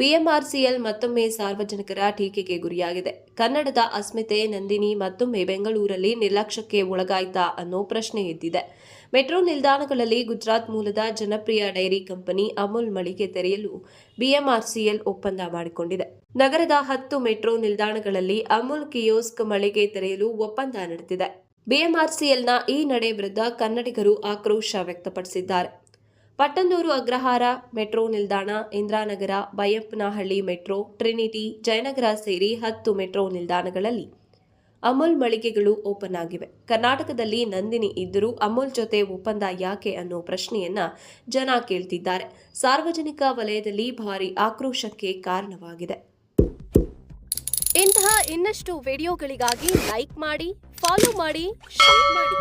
BMRCL ಮತ್ತೊಮ್ಮೆ ಸಾರ್ವಜನಿಕರ ಟೀಕೆಗೆ ಗುರಿಯಾಗಿದೆ. ಕನ್ನಡದ ಅಸ್ಮಿತೆ, ನಂದಿನಿ ಮತ್ತೊಮ್ಮೆ ಬೆಂಗಳೂರಲ್ಲಿ ನಿರ್ಲಕ್ಷ್ಯಕ್ಕೆ ಒಳಗಾಯ್ತಾ ಅನ್ನೋ ಪ್ರಶ್ನೆ ಎದ್ದಿದೆ. ಮೆಟ್ರೋ ನಿಲ್ದಾಣಗಳಲ್ಲಿ ಗುಜರಾತ್ ಮೂಲದ ಜನಪ್ರಿಯ ಡೈರಿ ಕಂಪನಿ ಅಮೂಲ್ ಮಳಿಗೆ ತೆರೆಯಲು ಬಿಎಂಆರ್ಸಿಎಲ್ ಒಪ್ಪಂದ ಮಾಡಿಕೊಂಡಿದೆ. ನಗರದ ಹತ್ತು ಮೆಟ್ರೋ ನಿಲ್ದಾಣಗಳಲ್ಲಿ ಅಮೂಲ್ ಕಿಯೋಸ್ಕ್ ಮಳಿಗೆ ತೆರೆಯಲು ಒಪ್ಪಂದ ನಡೆದಿದೆ. ಬಿಎಂಆರ್ಸಿಎಲ್ನ ಈ ನಡೆ ವಿರುದ್ಧ ಕನ್ನಡಿಗರು ಆಕ್ರೋಶ ವ್ಯಕ್ತಪಡಿಸಿದ್ದಾರೆ. ಪಟ್ಟಂದೂರು ಅಗ್ರಹಾರ ಮೆಟ್ರೋ ನಿಲ್ದಾಣ, ಇಂದ್ರಾನಗರ, ಬೈಯಪ್ಪನಹಳ್ಳಿ ಮೆಟ್ರೋ, ಟ್ರಿನಿಟಿ, ಜಯನಗರ ಸೇರಿ ಹತ್ತು ಮೆಟ್ರೋ ನಿಲ್ದಾಣಗಳಲ್ಲಿ ಅಮೂಲ್ ಮಳಿಗೆಗಳು ಓಪನ್ ಆಗಿವೆ. ಕರ್ನಾಟಕದಲ್ಲಿ ನಂದಿನಿ ಇದ್ದರೂ ಅಮೂಲ್ ಜೊತೆ ಒಪ್ಪಂದ ಯಾಕೆ ಅನ್ನೋ ಪ್ರಶ್ನೆಯನ್ನ ಜನ ಕೇಳ್ತಿದ್ದಾರೆ. ಸಾರ್ವಜನಿಕ ವಲಯದಲ್ಲಿ ಭಾರಿ ಆಕ್ರೋಶಕ್ಕೆ ಕಾರಣವಾಗಿದೆ. ಇಂತಹ ಇನ್ನಷ್ಟು ವಿಡಿಯೋಗಳಿಗಾಗಿ ಲೈಕ್ ಮಾಡಿ, ಫಾಲೋ ಮಾಡಿ, ಶೇರ್ ಮಾಡಿ.